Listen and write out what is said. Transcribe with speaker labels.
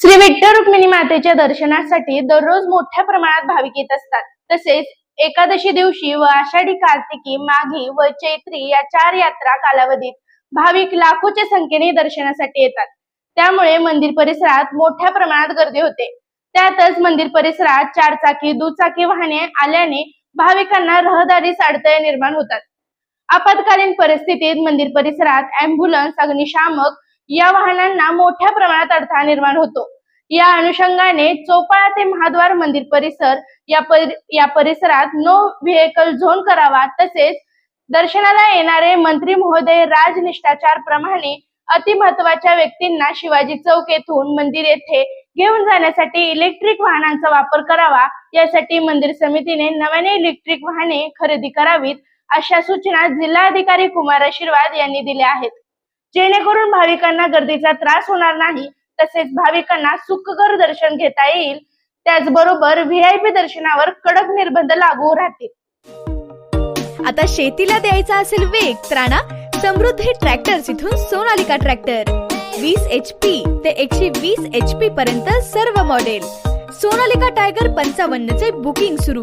Speaker 1: श्री विठ्ठल रुक्मिणी मातेच्या दर्शनासाठी दररोज मोठ्या प्रमाणात भाविक येत असतात. तसेच एकादशी दिवशी व आषाढी कार्तिकी माघी व चैत्री या चार यात्रा कालावधीत भाविक लाखोच्या संख्येने दर्शनासाठी येतात. त्यामुळे मंदिर परिसरात मोठ्या प्रमाणात गर्दी होते. त्यातच मंदिर परिसरात चारचाकी दुचाकी वाहने आल्याने भाविकांना रहदारीस अडथळे निर्माण होतात. आपत्कालीन परिस्थितीत मंदिर परिसरात अँब्युलन्स अग्निशामक या वाहनांना मोठ्या प्रमाणात अडथळा निर्माण होतो. या अनुषंगाने चोपाळा ते महाद्वार मंदिर परिसर या परि- या परिसरात नो व्हेकल झोन करावा तसेच दर्शनाला येणारे मंत्री महोदय राजनिष्ठाचार प्रमाणे अतिमहत्वाच्या व्यक्तींना शिवाजी चौक येथून मंदिर येथे घेऊन जाण्यासाठी इलेक्ट्रिक वाहनांचा वापर करावा यासाठी मंदिर समितीने नव्याने इलेक्ट्रिक वाहने खरेदी करावीत अशा सूचना जिल्हाधिकारी कुमार आशीर्वाद यांनी दिल्या आहेत. जेणेकरून भाविकांना गर्दीचा त्रास होणार नाही तसेच भाविकांना सुखकर दर्शन घेता येईल. त्याचबरोबर व्हीआयपी दर्शनावर कडक निर्बंध लागू राहतील.
Speaker 2: आता शेतीला द्यायचा असेल वेग त्राणा समृद्धी ट्रॅक्टर्स इथून सोनालिका ट्रॅक्टर. वीस एच पी ते एकशे वीस एच पी पर्यंत सर्व मॉडेल. सोनालिका टायगर पंचावन्न चे बुकिंग सुरू.